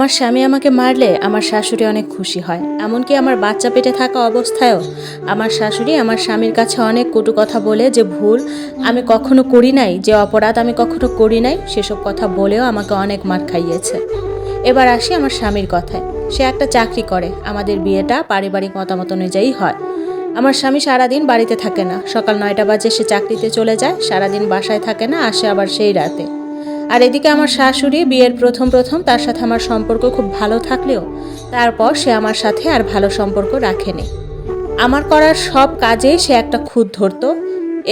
আমার স্বামী আমাকে মারলে আমার শাশুড়ি অনেক খুশি হয়। এমনকি আমার বাচ্চা পেটে থাকা অবস্থায়ও আমার শাশুড়ি আমার স্বামীর কাছে অনেক কটু কথা বলে যে, ভুল, আমি কখনো করি নাই, যে অপরাধ আমি কখনো করি নাই, সেসব কথা বলেও আমাকে অনেক মার খাইয়েছে। এবার আসি আমার স্বামীর কথায়। সে একটা চাকরি করে, আমাদের বিয়েটা পারিবারিক মতামত অনুযায়ী হয়। আমার স্বামী সারাদিন বাড়িতে থাকে না। সকাল নয়টা বাজে সে চাকরিতে চলে যায়, সারাদিন বাসায় থাকে না, আসে আবার সেই রাতে। আর এদিকে আমার শাশুড়ি বিয়ের প্রথম প্রথম তার সাথে আমার সম্পর্ক খুব ভালো থাকলেও তারপর সে আমার সাথে আর ভালো সম্পর্ক রাখেনি। আমার করার সব কাজে সে একটা খুদ ধরতো,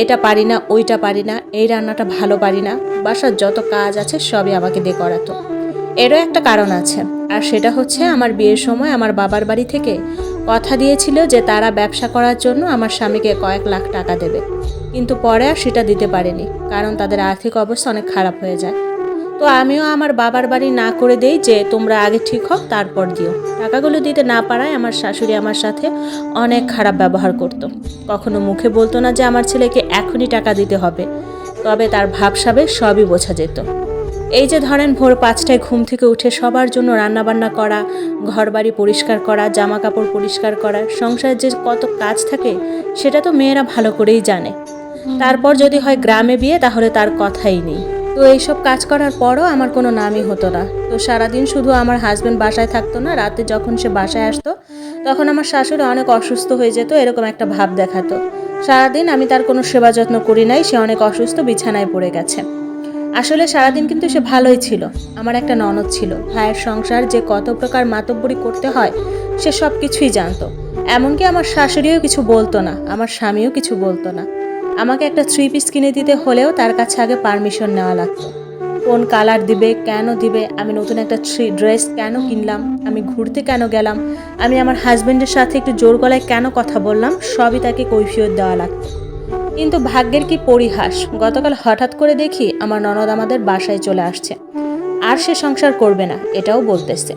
এটা পারি না, ওইটা পারি না, এই রান্নাটা ভালো পারি না, বাসার যত কাজ আছে সবই আমাকে দিয়ে করাতো। এরও একটা কারণ আছে, আর সেটা হচ্ছে আমার বিয়ের সময় আমার বাবার বাড়ি থেকে কথা দিয়েছিল যে তারা ব্যবসা করার জন্য আমার স্বামীকে কয়েক লাখ টাকা দেবে। কিন্তু পরে আর সেটা দিতে পারেনি, কারণ তাদের আর্থিক অবস্থা অনেক খারাপ হয়ে যায়। তো আমিও আমার বাবার বাড়ি না করে দেই যে তোমরা আগে ঠিক হোক তারপর দিও। টাকাগুলো দিতে না পারায় আমার শাশুড়ি আমার সাথে অনেক খারাপ ব্যবহার করতো। কখনো মুখে বলতো না যে আমার ছেলেকে এখনই টাকা দিতে হবে। তবে তার ভাবসাবে সবই বোঝা যেত। এই যে ধরেন ভোর পাঁচটায় ঘুম থেকে উঠে সবার জন্য রান্নাবান্না করা, ঘরবাড়ি পরিষ্কার করা জামা কাপড় পরিষ্কার করা সংসারের যে কত কাজ থাকে, সেটা তো মেয়েরা ভালো করেই জানে। তারপর যদি হয় গ্রামে বিয়ে, তাহলে তার কথাই নেই। তো এইসব কাজ করার পরও আমার কোনো নামই হতো না। তো সারাদিন শুধু আমার হাজব্যান্ড বাসায় থাকতো না, রাতে যখন সে বাসায় আসতো, তখন আমার শাশুড়ি অনেক অসুস্থ হয়ে যেত, এরকম একটা ভাব দেখাতো। সারাদিন আমি তার কোনো সেবা যত্ন করি নাই, সে অনেক অসুস্থ, বিছানায় পড়ে গেছে। আসলে সারাদিন কিন্তু সে ভালোই ছিল, আমার একটা ননদ ছিল। ভাইয়ের সংসার যে কত প্রকার মাতব্বরি করতে হয়, সে সব কিছুই জানতো। এমনকি আমার শাশুড়িও কিছু বলতো না, আমার স্বামীও কিছু বলতো না। আমাকে একটা থ্রি পিস কিনে দিতে হলেও তার কাছে আগে পারমিশন নেওয়া লাগতো। কোন কালার দিবে, কেন দিবে, আমি নতুন একটা থ্রি ড্রেস কেন কিনলাম, আমি ঘুরতে কেন গেলাম, আমি আমার হাজব্যান্ডের সাথে একটু জোর গলায় কেন কথা বললাম, সবই তাকে কৈফিয়ত দেওয়া লাগতো। কিন্তু ভাগ্যের কি পরিহাস? গতকাল হঠাৎ করে দেখি আমার ননদ আমাদের বাসায় চলে আসছে। আর সে সংসার করবে না, এটাও বলতেছে।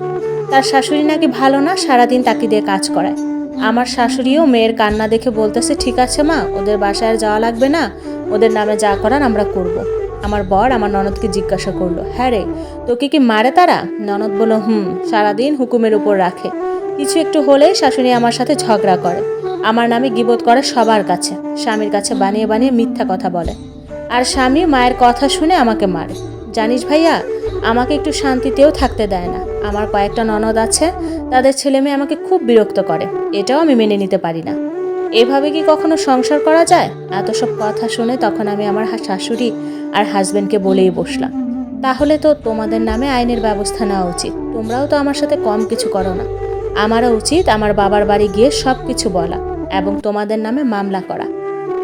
তার শাশুড়ি নাকি ভালো না, সারাদিন তাকে দিয়ে কাজ করায়। আমার শাশুড়িও মেয়ের কান্না দেখে বলতেছে, ঠিক আছে মা, ওদের বাসায় আর যাওয়া লাগবে না। ওদের নামে যা করার আমরা করব। আমার বর আমার ননদকে জিজ্ঞাসা করল হ্যাঁ রে, তোকে কি মারে তারা? ননদ বলল, হুম, সারাদিন হুকুমের উপর রাখে। কিছু একটু হলেই শাশুড়ি আমার সাথে ঝগড়া করে। আমার নামে গিবোধ করে সবার কাছে। স্বামীর কাছে বানিয়ে বানিয়ে মিথ্যা কথা বলে। আর স্বামী মায়ের কথা শুনে আমাকে মারে। জানিস ভাইয়া, আমাকে একটু শান্তিতেও থাকতে দেয় না। আমার কয়েকটা ননদ আছে, তাদের ছেলে মেয়ে আমাকে খুব বিরক্ত করে। এটাও আমি মেনে নিতে পারি না। এভাবে কি কখনো সংসার করা যায়? এত সব কথা শুনে তখন আমি আমার শাশুড়ি আর হাজবেন্ডকে বলেই বসলাম। তাহলে তো তোমাদের নামে আইনের ব্যবস্থা নেওয়া উচিত। তোমরাও তো আমার সাথে কম কিছু করো না। আমারও উচিত আমার বাবার বাড়ি গিয়ে সব কিছু বলা এবং তোমাদের নামে মামলা করা।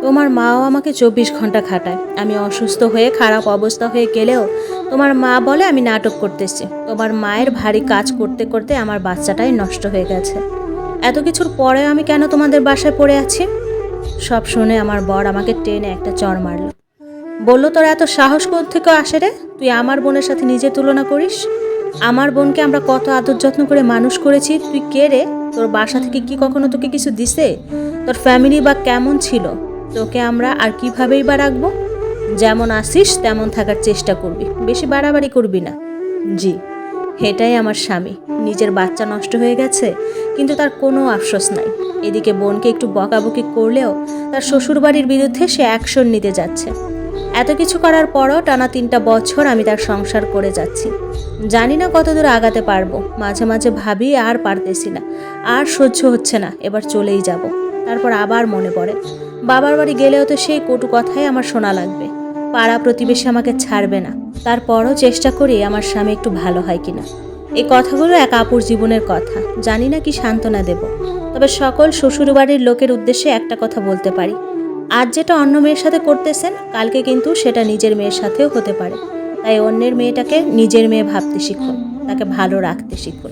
তোমার মাও আমাকে চব্বিশ ঘণ্টা খাটায়। আমি অসুস্থ হয়ে, খারাপ অবস্থা হয়ে গেলেও তোমার মা বলে আমি নাটক করতেছি। তোমার মায়ের ভারী কাজ করতে করতে আমার বাচ্চাটাই নষ্ট হয়ে গেছে। এত কিছুর পরে আমি কেন তোমাদের বাসায় পড়ে আছি? সব শুনে আমার বর আমাকে টেনে একটা চড় মারলো। বলল, তোর এত সাহস থেকে আসে রে? তুই আমার বোনের সাথে নিজে তুলনা করিস? আমার বোনকে আমরা কত আদর যত্ন করে মানুষ করেছি? তুই কে রে? তোর বাসা থেকে কি কখনো তোকে কিছু দিছে? তোর ফ্যামিলি বা কেমন ছিল? তোকে আমরা আর কিভাবেই বা রাখব? যেমন আসিস, তেমন থাকার চেষ্টা করবি। বেশি বাড়াবাড়ি করবি না। জি এটাই আমার স্বামী। নিজের বাচ্চা নষ্ট হয়ে গেছে, কিন্তু তার কোনো আফসোস নাই। এদিকে বোনকে একটু বকাবকি করলেও তার শ্বশুরবাড়ির বিরুদ্ধে সে অ্যাকশন নিতে যাচ্ছে। এত কিছু করার পরও টানা তিনটা বছর আমি তার সংসার করে যাচ্ছি। জানি না কতদূর আগাতে পারব। মাঝে মাঝে ভাবি, আর পারতেছি না। আর সহ্য হচ্ছে না। এবার চলেই যাব। তারপর আবার মনে পড়ে। বাবার বাড়ি গেলেও তো সেই কটু কথাই আমার শোনা লাগবে। পাড়া প্রতিবেশী আমাকে ছাড়বে না। তারপরও চেষ্টা করি আমার স্বামী একটু ভালো হয় কিনা। এই কথাগুলো এক আপুর জীবনের কথা। জানি না কি সান্ত্বনা দেব। তবে সকল শ্বশুরবাড়ির লোকের উদ্দেশ্যে একটা কথা বলতে পারি। আজ যেটা অন্য মেয়ের সাথে করতেছেন, কালকে কিন্তু সেটা নিজের মেয়ের সাথেও হতে পারে। তাই অন্যের মেয়েটাকে নিজের মেয়ে ভাবতে শিখুন, তাকে ভালো রাখতে শিখুন।